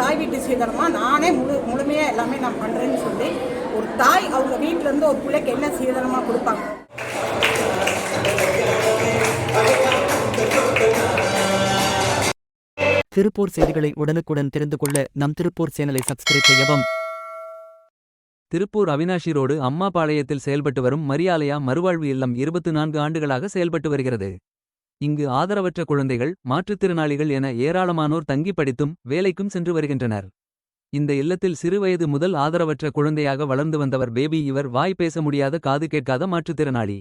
தாய் வீட்டு சீதனமாக நானே முழு முழுமையாக எல்லாமே நான் பண்ணுறேன்னு சொல்லி ஒரு தாய் அவங்க வீட்டிலேருந்து ஒரு பிள்ளைக்கு என்ன சீதனமாக கொடுப்பாங்க? திருப்பூர் செய்திகளை உடனுக்குடன் தெரிந்து கொள்ள நம் திருப்பூர் சேனலை சப்ஸ்கிரைப் செய்யவும். திருப்பூர் அவினாஷி ரோடு அம்மாபாளையத்தில் செயல்பட்டு வரும் மரியாலயா மறுவாழ்வு இல்லம் இருபத்து நான்கு ஆண்டுகளாக செயல்பட்டு வருகிறது. இங்கு ஆதரவற்ற குழந்தைகள் மாற்றுத்திறனாளிகள் என ஏராளமானோர் தங்கி படித்தும் வேலைக்கும் சென்று வருகின்றனர். இந்த இல்லத்தில் சிறுவயது முதல் ஆதரவற்ற குழந்தையாக வளர்ந்து வந்தவர் பேபி இவர் வாய் பேச முடியாத காது கேட்காத மாற்றுத்திறனாளி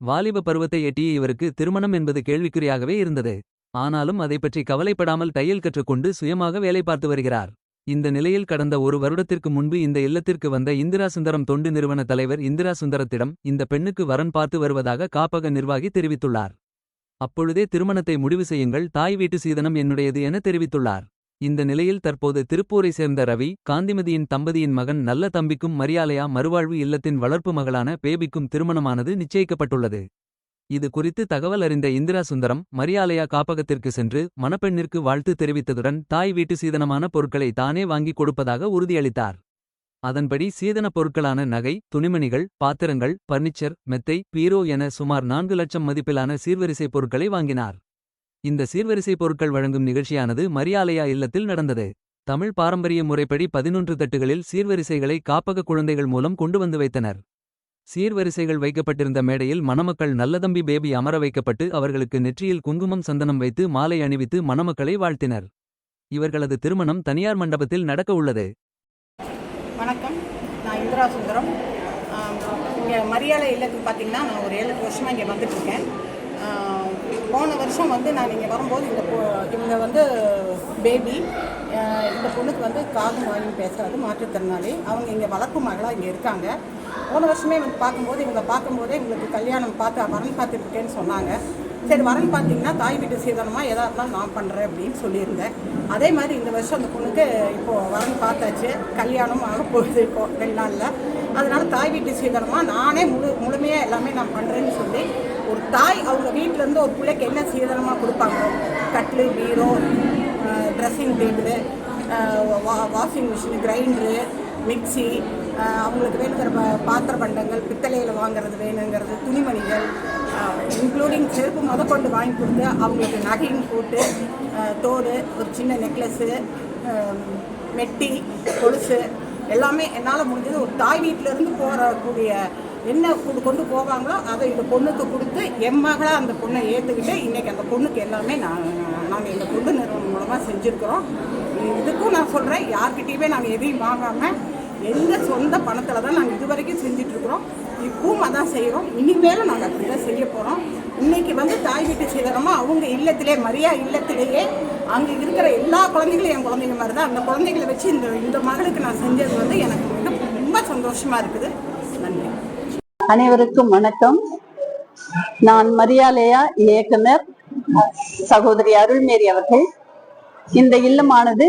வாலிப பருவத்தை எட்டிய இவருக்கு திருமணம் என்பது கேள்விக்குறியாகவே இருந்தது. ஆனாலும் அதை பற்றி கவலைப்படாமல் தையல் கற்றுக்கொண்டு சுயமாக வேலை பார்த்து வருகிறார். இந்த நிலையில் கடந்த ஒரு வருடத்திற்கு முன்பு இந்த இல்லத்திற்கு வந்த இந்திரா சுந்தரம் தொண்டு நிறுவன தலைவர் இந்திரா சுந்தரத்திடம் இந்த பெண்ணுக்கு வரன் பார்த்து வருவதாக காப்பக நிர்வாகி தெரிவித்துள்ளார். அப்பொழுதே திருமணத்தை முடிவு செய்யுங்கள் தாய் வீட்டு சீதனம் என்னுடையது என தெரிவித்துள்ளார். இந்த நிலையில் தற்போது திருப்பூரை சேர்ந்த ரவி காந்திமதியின் தம்பதியின் மகன் நல்ல தம்பிக்கும் மரியாலயா மறுவாழ்வு இல்லத்தின் வளர்ப்பு மகளான பேபிக்கும் திருமணமானது நிச்சயிக்கப்பட்டுள்ளது. இது குறித்து தகவல் அறிந்த இந்திரா சுந்தரம் மரியாலயா காப்பகத்திற்கு சென்று மணப்பெண்ணிற்கு வாழ்த்து தெரிவித்ததுடன் தாய் வீட்டு சீதனமான பொருட்களை தானே வாங்கிக் கொடுப்பதாக உறுதியளித்தார். அதன்படி சீதனப் பொருட்களான நகை துணிமணிகள் பாத்திரங்கள் பர்னிச்சர் மெத்தை பீரோ என சுமார் நான்கு லட்சம் மதிப்பிலான சீர்வரிசை பொருட்களை வாங்கினார். இந்த சீர்வரிசை பொருட்கள் வழங்கும் நிகழ்ச்சியானது மரியாலயா இல்லத்தில் நடந்தது. தமிழ் பாரம்பரிய முறைப்படி பதினொன்று தட்டுகளில் சீர்வரிசைகளை காப்பக குழந்தைகள் மூலம் கொண்டு வந்து வைத்தனர். சீர்வரிசைகள் வைக்கப்பட்டிருந்த மேடையில் மணமக்கள் நல்லதம்பி பேபி அமர வைக்கப்பட்டு அவர்களுக்கு நெற்றியில் குங்குமம் சந்தனம் வைத்து மாலை அணிவித்து மணமக்களை வாழ்த்தினர். இவர்களது திருமணம் தனியார் மண்டபத்தில் நடக்க உள்ளது வணக்கம். நான் இந்திரா சுந்தரம். இங்கே மரியாதை இல்லத்துக்கு பார்த்தீங்கன்னா நான் ஒரு ஏழு வருஷமாக இங்கே வந்துட்டுருக்கேன். போன வருஷம் வந்து நான் இங்கே வரும்போது இந்த இவங்க வந்து பேபி இந்த பொண்ணுக்கு வந்து காது வாங்கி பேசுறது மாற்றுத்திறனாளி. அவங்க இங்கே வளர்ப்பு மகளாக இங்கே இருக்காங்க. போன வருஷமே வந்து பார்க்கும்போது இவங்க பார்க்கும்போதே இவங்களுக்கு கல்யாணம் பார்த்து வரன் பார்த்துருக்கேன்னு சொன்னாங்க. சரி வரன் பார்த்தீங்கன்னா தாய் வீட்டு சீதனமாக எதாக இருந்தாலும் நான் பண்ணுறேன் அப்படின்னு சொல்லியிருந்தேன். அதே மாதிரி இந்த வருஷம் அந்த பொண்ணுக்கு இப்போது வரன் பார்த்தாச்சு. கல்யாணம் ஆக போகுது இப்போ ரெண்டு நாளில். அதனால் தாய் வீட்டு சீதனமாக நானே முழு முழுமையாக எல்லாமே நான் பண்ணுறேன்னு சொல்லி ஒரு தாய் அவங்க வீட்டிலேருந்து ஒரு பிள்ளைக்கு என்ன சீதனமாக கொடுப்பாங்க? கட்லு பீரோ ட்ரெஸ்ஸிங் டேபிள் வா வாஷிங் மிஷின் கிரைண்டரு மிக்சி அவங்களுக்கு வேணுங்கிற ப- பாத்திர பண்டங்கள் பித்தளையில் வாங்குறது வேணுங்கிறது துணிமணிகள் இன்க்ளூடிங் செருப்பு முத கொண்டு வாங்கி கொடுத்து அவங்களுக்கு நகையும் போட்டு தோடு ஒரு சின்ன நெக்லஸ்ஸு மெட்டி கொலுசு எல்லாமே என்னால் முடிஞ்சது. ஒரு தாய் வீட்டிலேருந்து போகக்கூடிய என்ன கொண்டு கொண்டு போவாங்களோ அதை இந்த பொண்ணுக்கு கொடுத்து என் மகளாக அந்த பொண்ணை ஏற்றுக்கிட்டு இன்றைக்கி அந்த பொண்ணுக்கு எல்லாமே நான் நாங்கள் எங்கள் பொண்ணு நிறுவனம் மூலமாக செஞ்சுருக்கிறோம். இதுக்கும் நான் சொல்கிறேன் யார்கிட்டேயுமே நாங்கள் எதையும் வாங்காமல் எங்கள் சொந்த பணத்தில் தான் நாங்கள் இது வரைக்கும் செஞ்சிட்ருக்குறோம். இப்பவும் அதான் செய்கிறோம் இனிமேலும் நாங்கள் அப்படி தான் செய்ய போகிறோம் இன்னைக்கு வந்து தாய் வீட்டு சீதனமாக அவங்க இல்லத்திலே மரியா இல்லத்திலேயே அங்கே இருக்கிற எல்லா குழந்தைகளும் என் குழந்தைங்க மாதிரி தான் அந்த குழந்தைகளை வச்சு இந்த இந்த மகளுக்கு நான் செஞ்சது வந்து எனக்கு வந்து ரொம்ப சந்தோஷமாக இருக்குது. நன்றி. அனைவருக்கும் வணக்கம். நான் மரியாதையா இயக்குனர் சகோதரி அருள்மேரி அவர்கள். இந்த இல்லமானது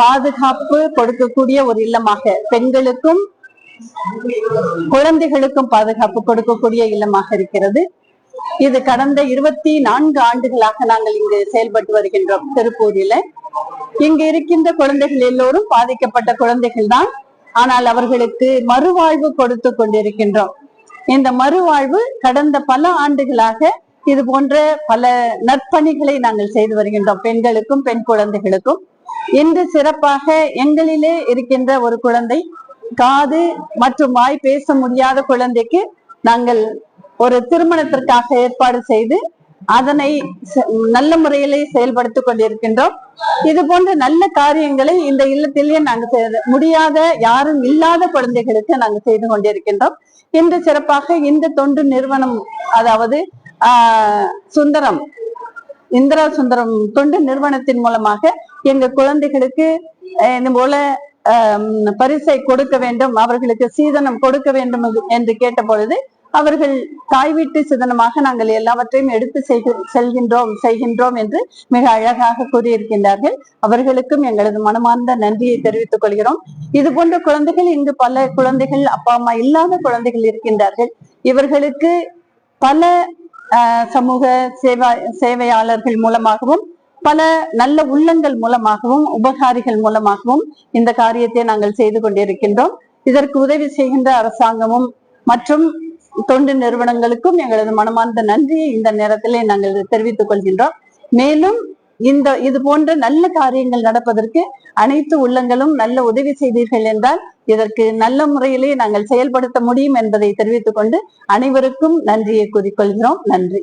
பாதுகாப்பு கொடுக்கக்கூடிய ஒரு இல்லமாக பெண்களுக்கும் குழந்தைகளுக்கும் பாதுகாப்பு கொடுக்கக்கூடிய இல்லமாக இருக்கிறது. இது கடந்த இருபத்தி நான்கு ஆண்டுகளாக நாங்கள் இங்கு செயல்பட்டு வருகின்றோம் திருப்பூரில. இங்கு இருக்கின்ற குழந்தைகள் எல்லோரும் பாதிக்கப்பட்ட குழந்தைகள் தான். ஆனால் அவர்களுக்கு மறுவாழ்வு கொடுத்து கொண்டிருக்கின்றோம். இந்த மறுவாழ்வு கடந்த பல ஆண்டுகளாக இது போன்ற பல நற்பணிகளை நாங்கள் செய்து வருகின்றோம். பெண்களுக்கும் பெண் குழந்தைகளுக்கும். இன்று சிறப்பாக எங்களிலே இருக்கின்ற ஒரு குழந்தை காது மற்றும் வாய் பேச முடியாத குழந்தைக்கு நாங்கள் ஒரு திருமணத்திற்காக ஏற்பாடு செய்து அதனை நல்ல முறையிலே செயல்படுத்திக் கொண்டிருக்கின்றோம். இது போன்ற நல்ல காரியங்களை இந்த இல்லத்திலேயே நாங்கள் செய்து முடியாத யாரும் இல்லாத குழந்தைகளுக்கு நாங்கள் செய்து கொண்டிருக்கின்றோம். இன்று சிறப்பாக இந்த தொண்டு நிறுவனம் அதாவது ஆஹ் சுந்தரம் இந்திரா சுந்தரம் தொண்டு நிறுவனத்தின் மூலமாக எங்க குழந்தைகளுக்கு இந்த போல பரிசை கொடுக்க வேண்டும் அவர்களுக்கு சீதனம் கொடுக்க வேண்டும் என்று- கேட்டபொழுது கேட்ட பொழுது அவர்கள் தாய் வீட்டு சிதனமாக நாங்கள் எல்லாவற்றையும் எடுத்து செல்கின்றோம் செய்கின்றோம் என்று மிக அழகாக கூறியிருக்கின்றார்கள். அவர்களுக்கும் எங்களது மனமார்ந்த நன்றியை தெரிவித்துக் கொள்கிறோம். இது போன்ற குழந்தைகள் இங்கு பல குழந்தைகள் அப்பா அம்மா இல்லாத குழந்தைகள் இருக்கின்றார்கள். இவர்களுக்கு பல ஆஹ், சமூக சேவா சேவையாளர்கள் மூலமாகவும் பல நல்ல உள்ளங்கள் மூலமாகவும் உபகாரிகள் மூலமாகவும் இந்த காரியத்தை நாங்கள் செய்து கொண்டிருக்கின்றோம். இதற்கு உதவி செய்கின்ற அரசாங்கமும் மற்றும் தொண்டு நிறுவனங்களுக்கும் எங்களது மனமார்ந்த நன்றியை இந்த நேரத்திலே நாங்கள் தெரிவித்துக் கொள்கின்றோம். மேலும் இந்த இது போன்ற நல்ல காரியங்கள் நடப்பதற்கு அனைத்து உள்ளங்களும் நல்ல உதவி செய்தீர்கள் என்றால் இதற்கு நல்ல முறையிலே நாங்கள் செயல்படுத்த முடியும் என்பதை தெரிவித்துக் கொண்டு அனைவருக்கும் நன்றியை கூறிக்கொள்கிறோம் நன்றி.